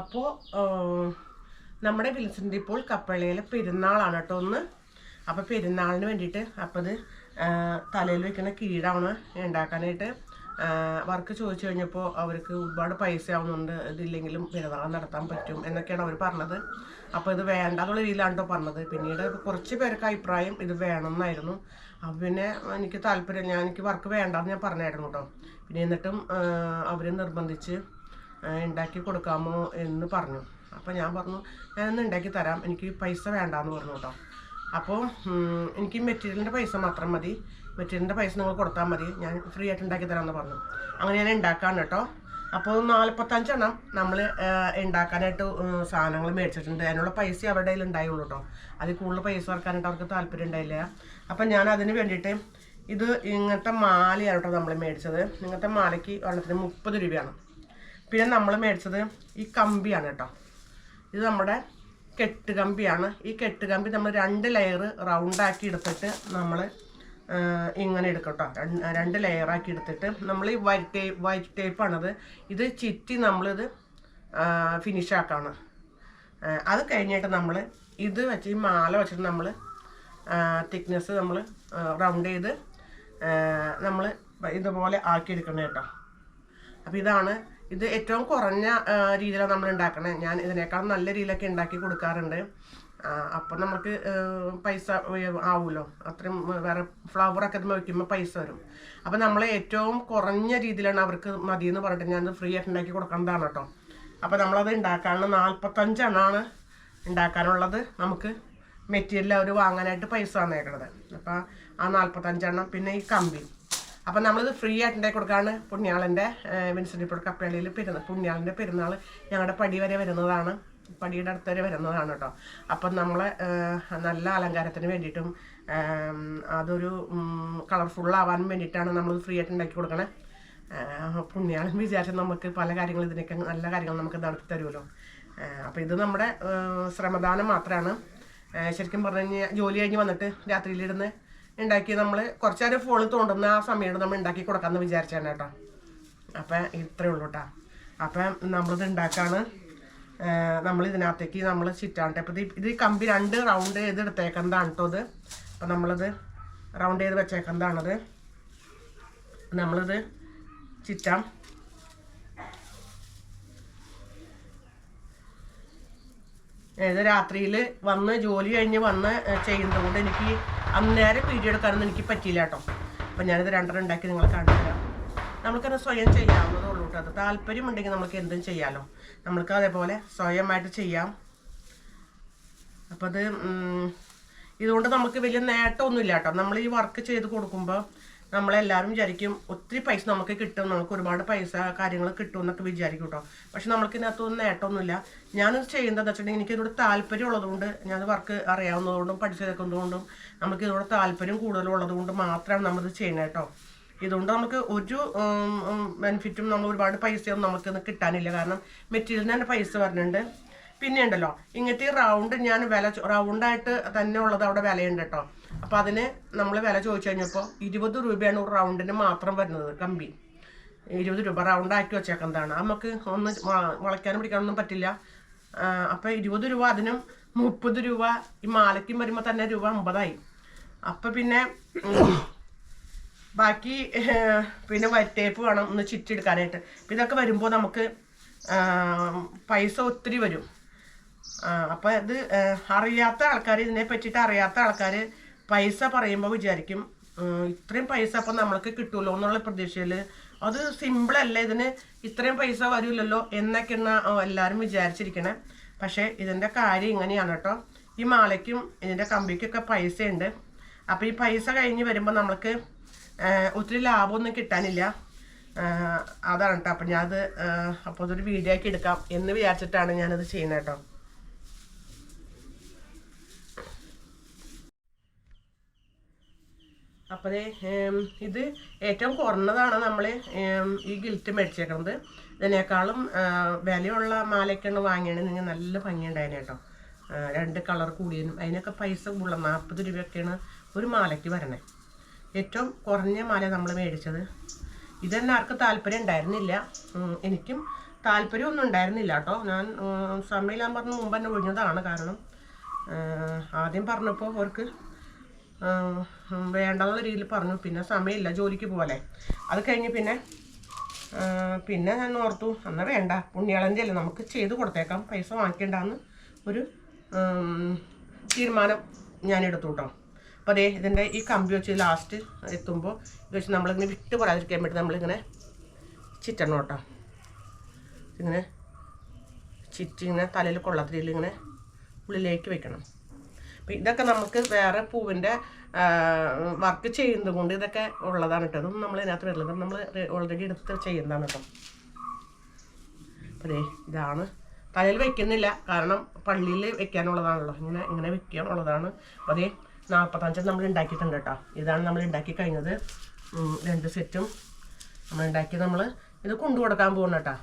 അപ്പോൾ നമ്മുടെ വിൽസന്റെ ഇപ്പോൾ കപ്പളയിലെ പെരുന്നാളാണ് കേട്ടോ ഒന്ന്. അപ്പോൾ പെരുന്നാളിന് വേണ്ടിയിട്ട് അപ്പോൾ അത് തലയിൽ വെക്കുന്ന കീടാണ് ഉണ്ടാക്കാനായിട്ട് വർക്ക് ചോദിച്ചു കഴിഞ്ഞപ്പോൾ അവർക്ക് ഒരുപാട് പൈസ ആവുന്നുണ്ട് ഇതില്ലെങ്കിലും പെരുന്നാൾ നടത്താൻ പറ്റും എന്നൊക്കെയാണ് അവർ പറഞ്ഞത്. അപ്പോൾ ഇത് വേണ്ട എന്നുള്ള രീതിയിലാണ് കേട്ടോ പറഞ്ഞത്. പിന്നീട് കുറച്ച് പേർക്ക് അഭിപ്രായം ഇത് വേണമെന്നായിരുന്നു. അപ്പം പിന്നെ എനിക്ക് താല്പര്യം ഞാൻ എനിക്ക് വർക്ക് വേണ്ടെന്ന് ഞാൻ പറഞ്ഞായിരുന്നു കേട്ടോ പിന്നെ എന്നിട്ടും അവർ നിർബന്ധിച്ച് ഉണ്ടാക്കി കൊടുക്കാമോ എന്ന് പറഞ്ഞു. അപ്പോൾ ഞാൻ പറഞ്ഞു ഞാനൊന്ന് ഉണ്ടാക്കി തരാം. എനിക്ക് പൈസ വേണ്ടാന്ന് പറഞ്ഞു കേട്ടോ. അപ്പോൾ എനിക്ക് മെറ്റീരിയലിന്റെ പൈസ മാത്രം മതി. മെറ്റീരിയലിന്റെ പൈസ നിങ്ങൾ കൊടുത്താൽ മതി. ഞാൻ ഫ്രീ ആയിട്ട് ഉണ്ടാക്കി തരാമെന്ന് പറഞ്ഞു. അങ്ങനെ ഞാൻ ഉണ്ടാക്കാണ് കേട്ടോ. അപ്പോൾ നാൽപ്പത്തഞ്ചെണ്ണം നമ്മൾ ഉണ്ടാക്കാനായിട്ട് സാധനങ്ങൾ മേടിച്ചിട്ടുണ്ട്. അതിനുള്ള പൈസ അവരുടെ കയ്യിൽ ഉണ്ടായുള്ളൂ കേട്ടോ. അതിൽ കൂടുതൽ പൈസ ഇറക്കാനായിട്ട് അവർക്ക് താല്പര്യം ഉണ്ടായില്ല അപ്പം ഞാൻ അതിന് വേണ്ടിയിട്ട് ഇത് ഇങ്ങനത്തെ മാലയാണ് കേട്ടോ നമ്മൾ മേടിച്ചത്. ഇങ്ങനത്തെ മാലയ്ക്ക് ഒരെണ്ണത്തിന് മുപ്പത് രൂപയാണ്. പിന്നെ നമ്മൾ മേടിച്ചത് ഈ കമ്പിയാണ് കേട്ടോ. ഇത് നമ്മുടെ കെട്ട് കമ്പിയാണ്. ഈ കെട്ട് കമ്പി നമ്മൾ രണ്ട് ലെയർ റൗണ്ടാക്കി എടുത്തിട്ട് നമ്മൾ ഇങ്ങനെ എടുക്കട്ടോ രണ്ട് ലെയറാക്കി എടുത്തിട്ട് നമ്മൾ ഈ വൈറ്റ് ടേപ്പ് വൈറ്റ് ടേപ്പാണത് ഇത് ചിറ്റി നമ്മളിത് ഫിനിഷ് ആക്കാണ്. അത് കഴിഞ്ഞിട്ട് നമ്മൾ ഇത് വെച്ച് ഈ മാല വെച്ചിട്ട് നമ്മൾ തിക്നെസ് നമ്മൾ റൗണ്ട് ചെയ്ത് നമ്മൾ ഇതുപോലെ ആക്കിയെടുക്കണം കേട്ടോ. അപ്പോൾ ഇതാണ് ഇത് ഏറ്റവും കുറഞ്ഞ രീതിയിലാണ് നമ്മൾ ഉണ്ടാക്കണേ. ഞാൻ ഇതിനേക്കാളും നല്ല രീതിയിലൊക്കെ ഉണ്ടാക്കി കൊടുക്കാറുണ്ട്. അപ്പം നമുക്ക് പൈസ ആവുമല്ലോ അത്രയും വേറെ ഫ്ലവറൊക്കെ ഇത് വയ്ക്കുമ്പോൾ പൈസ വരും. അപ്പം നമ്മൾ ഏറ്റവും കുറഞ്ഞ രീതിയിലാണ് അവർക്ക് മതി എന്ന് പറഞ്ഞിട്ട് ഞാനത് ഫ്രീ ആയിട്ട് ഉണ്ടാക്കി കൊടുക്കേണ്ടതാണ് കേട്ടോ. അപ്പം നമ്മളത് ഉണ്ടാക്കാനുള്ള നാൽപ്പത്തഞ്ചെണ്ണമാണ് ഉണ്ടാക്കാനുള്ളത്. നമുക്ക് മെറ്റീരിയൽ അവർ വാങ്ങാനായിട്ട് പൈസ തന്നേക്കണത്. അപ്പം ആ നാൽപ്പത്തഞ്ചെണ്ണം പിന്നെ ഈ കമ്പി. അപ്പം നമ്മളിത് ഫ്രീ ആയിട്ട് ഉണ്ടാക്കി കൊടുക്കാണ് പുണ്യാളന്റെ വിൻസെന്റ് ഇപ്പോൾ കപ്പേളിയിൽ പെരുന്നാൾ പുണ്യാളിന്റെ പെരുന്നാൾ ഞങ്ങളുടെ പടി വരെ വരുന്നതാണ്. പടിയുടെ അടുത്ത് വരെ വരുന്നതാണ് കേട്ടോ. അപ്പം നമ്മൾ നല്ല അലങ്കാരത്തിന് വേണ്ടിയിട്ടും അതൊരു കളർഫുള്ളാവാൻ വേണ്ടിയിട്ടാണ് നമ്മൾ ഫ്രീ ആയിട്ട് ഉണ്ടാക്കി കൊടുക്കണേ പുണ്യാളം വിചാരിച്ചാൽ നമുക്ക് പല കാര്യങ്ങളും ഇതിനൊക്കെ നല്ല കാര്യങ്ങൾ നമുക്ക് നടത്തി തരുമല്ലോ. അപ്പോൾ ഇത് നമ്മുടെ ശ്രമദാനം മാത്രമാണ് ശരിക്കും പറഞ്ഞു കഴിഞ്ഞാൽ ജോലി കഴിഞ്ഞ് വന്നിട്ട് രാത്രിയിലിരുന്ന് ഉണ്ടാക്കി നമ്മൾ കുറച്ച് നേരം ഫോണിൽ തോണ്ടുന്ന ആ സമയത്ത് നമ്മൾ ഉണ്ടാക്കി കൊടുക്കാമെന്ന് വിചാരിച്ചാണ് കേട്ടോ. അപ്പം ഇത്രയേ ഉള്ളൂ കേട്ടോ അപ്പം നമ്മളിത് ഉണ്ടാക്കാണ്. നമ്മൾ ഇതിനകത്തേക്ക് നമ്മൾ ചിറ്റാണ് അപ്പം ഇത് കമ്പി രണ്ട് റൗണ്ട് ചെയ്ത് എടുത്തേക്കുന്നതാണ് കേട്ടോ ഇത്. അപ്പം നമ്മളിത് റൗണ്ട് ചെയ്ത് വെച്ചേക്കുന്നതാണത് നമ്മളിത് ചിറ്റാം ഏത് രാത്രിയിൽ വന്ന് ജോലി കഴിഞ്ഞ് വന്ന് ചെയ്യുന്നതുകൊണ്ട് എനിക്ക് അന്നേരം വീഡിയോ എടുക്കാനൊന്നും എനിക്ക് പറ്റിയില്ല കേട്ടോ. അപ്പം ഞാനിത് രണ്ടെണ്ണം ഉണ്ടാക്കി നിങ്ങളെ കാണിച്ചുതരാം. നമുക്കത് സ്വയം ചെയ്യാവുന്നതേ ഉള്ളൂ കേട്ടോ. അത് താല്പര്യമുണ്ടെങ്കിൽ നമുക്ക് എന്തും ചെയ്യാമല്ലോ നമുക്ക് അതേപോലെ സ്വയമായിട്ട് ചെയ്യാം. അപ്പോൾ അത് ഇതുകൊണ്ട് നമുക്ക് വലിയ നേട്ടമൊന്നുമില്ല കേട്ടോ. നമ്മൾ ഈ വർക്ക് ചെയ്ത് കൊടുക്കുമ്പോൾ നമ്മളെല്ലാവരും വിചാരിക്കും ഒത്തിരി പൈസ നമുക്ക് കിട്ടും നമുക്ക് ഒരുപാട് പൈസ കാര്യങ്ങൾ കിട്ടും എന്നൊക്കെ വിചാരിക്കും കേട്ടോ പക്ഷെ നമുക്ക് ഇതിനകത്തൊന്നും നേട്ടമൊന്നുമില്ല. ഞാൻ ചെയ്യുന്നത് വെച്ചിട്ടുണ്ടെങ്കിൽ എനിക്ക് ഇതിനോട് താല്പര്യം ഉള്ളതുകൊണ്ട് ഞാൻ വർക്ക് അറിയാവുന്നതുകൊണ്ടും പഠിച്ചെടുക്കുന്നതുകൊണ്ടും നമുക്ക് ഇതിനോട് താല്പര്യം കൂടുതലുള്ളതുകൊണ്ട് മാത്രമാണ് നമ്മളിത് ചെയ്യുന്നത് കേട്ടോ ഇതുകൊണ്ട് നമുക്ക് ഒരു ബെനിഫിറ്റും നമ്മൾ ഒരുപാട് പൈസയൊന്നും നമുക്ക് കിട്ടാനില്ല. കാരണം മെറ്റീരിയലിന് തന്നെ പൈസ വരുന്നുണ്ട് പിന്നെ ഉണ്ടല്ലോ ഇങ്ങനത്തെ റൗണ്ട് ഞാൻ വില റൗണ്ടായിട്ട് തന്നെ ഉള്ളത് അവിടെ വിലയുണ്ട് കേട്ടോ അപ്പോൾ അതിന് നമ്മൾ വില ചോദിച്ചു കഴിഞ്ഞപ്പോൾ ഇരുപത് രൂപയാണ് ഒരു റൗണ്ടിന് മാത്രം വരുന്നത് കമ്പി. ഇരുപത് രൂപ റൗണ്ട് ആക്കി വെച്ചേക്കുന്നതാണ് നമുക്ക് ഒന്ന് വളയ്ക്കാനും പിടിക്കാനൊന്നും പറ്റില്ല. അപ്പോൾ ഇരുപത് രൂപ അതിനും മുപ്പത് രൂപ ഈ മാലയ്ക്കും വരുമ്പോൾ തന്നെ രൂപ അമ്പതായി. അപ്പോൾ പിന്നെ ബാക്കി പിന്നെ വൈറ്റ് വേണം ഒന്ന് ചുറ്റെടുക്കാനായിട്ട് ഇതൊക്കെ വരുമ്പോൾ നമുക്ക് പൈസ ഒത്തിരി വരും. അപ്പോൾ ഇത് അറിയാത്ത ആൾക്കാർ ഇതിനെ പറ്റിയിട്ട് അറിയാത്ത ആൾക്കാർ പൈസ പറയുമ്പോൾ വിചാരിക്കും ഇത്രയും പൈസ അപ്പം നമ്മൾക്ക് കിട്ടുമല്ലോ എന്നുള്ള പ്രതീക്ഷയിൽ അത് സിമ്പിളല്ല ഇതിന് ഇത്രയും പൈസ വരില്ലല്ലോ എന്നൊക്കെയാണ് എല്ലാവരും വിചാരിച്ചിരിക്കണേ. പക്ഷേ ഇതിന്റെ കാര്യം ഇങ്ങനെയാണ് കേട്ടോ. ഈ മാലയ്ക്കും ഇതിന്റെ കമ്പിക്കൊക്കെ പൈസ ഉണ്ട് അപ്പോൾ ഈ പൈസ കഴിഞ്ഞ് വരുമ്പോൾ നമ്മൾക്ക് ഒത്തിരി ലാഭമൊന്നും കിട്ടാനില്ല. അതാണ് കേട്ടോ. അപ്പം ഞാനത് അപ്പോൾ അതൊരു വീഡിയോ ആക്കി എടുക്കാം എന്ന് വിചാരിച്ചിട്ടാണ് ഞാനത് ചെയ്യുന്നത് കേട്ടോ. അപ്പോൾ ഇത് ഏറ്റവും കുറഞ്ഞതാണ് നമ്മൾ ഈ ഗിൽറ്റ് മേടിച്ചേക്കുന്നത് ഇതിനേക്കാളും വിലയുള്ള മാലയൊക്കെയാണ് വാങ്ങിയാണെങ്കിൽ നല്ല ഭംഗിയുണ്ടായിരുന്നു കേട്ടോ. രണ്ട് കളർ കൂടിയതിനും അതിനൊക്കെ പൈസ കൂടുതൽ നാൽപ്പത് രൂപയൊക്കെയാണ് ഒരു മാലയ്ക്ക് വരണേ. ഏറ്റവും കുറഞ്ഞ മാല നമ്മൾ മേടിച്ചത്. ഇതന്നെ ആർക്കും താല്പര്യം ഉണ്ടായിരുന്നില്ല. എനിക്കും താല്പര്യമൊന്നും ഉണ്ടായിരുന്നില്ല കേട്ടോ. ഞാൻ സമയമില്ലാൻ പറഞ്ഞ് മുമ്പ് തന്നെ ഒഴിഞ്ഞതാണ് കാരണം ആദ്യം പറഞ്ഞപ്പോൾ അവർക്ക് വേണ്ടെന്നുള്ള രീതിയിൽ പറഞ്ഞു. പിന്നെ സമയമില്ല ജോലിക്ക് പോകാലേ അത് കഴിഞ്ഞ് പിന്നെ പിന്നെ ഞാൻ ഓർത്തു അന്ന് വേണ്ട പുണ്യാളന്റെ അല്ലേ നമുക്ക് ചെയ്ത് കൊടുത്തേക്കാം പൈസ വാങ്ങിക്കണ്ടെന്ന് ഒരു തീരുമാനം ഞാൻ എടുത്തു കേട്ടോ അപ്പോൾ അതേ ഇതിന്റെ ഈ കമ്പി വെച്ച് ലാസ്റ്റ് എത്തുമ്പോൾ ഇത് വെച്ച് നമ്മളിങ്ങനെ വിട്ട് പറയാതിരിക്കാൻ വേണ്ടി നമ്മളിങ്ങനെ ചിറ്റണം കേട്ടോ ഇങ്ങനെ ചിറ്റിങ്ങനെ തലയിൽ കൊള്ളാത്ത രീതിയിൽ ഇങ്ങനെ ഉള്ളിലേക്ക് വെക്കണം. അപ്പം ഇതൊക്കെ നമുക്ക് വേറെ പൂവിന്റെ വർക്ക് ചെയ്യുന്നത് കൊണ്ട് ഇതൊക്കെ ഉള്ളതാണ് കേട്ടോ. ഇതൊന്നും നമ്മൾ ഇതിനകത്ത് വരില്ല നമ്മൾ ഓൾറെഡി എടുത്ത് ചെയ്യുന്നതാണ് കേട്ടോ. അതെ ഇതാണ്. തലയിൽ വെക്കുന്നില്ല. കാരണം പള്ളിയിൽ വെക്കാനുള്ളതാണല്ലോ. ഇങ്ങനെ ഇങ്ങനെ വെക്കാനുള്ളതാണ്. അപ്പോൾ അതേ നാൽപ്പത്തഞ്ച് നമ്മൾ ഉണ്ടാക്കിയിട്ടുണ്ട് കേട്ടോ. ഇതാണ് നമ്മൾ ഉണ്ടാക്കി കഴിഞ്ഞത്. രണ്ട് സെറ്റും നമ്മൾ ഉണ്ടാക്കി. നമ്മൾ ഇത് കൊണ്ടു കൊടുക്കാൻ പോകുന്ന കേട്ടോ.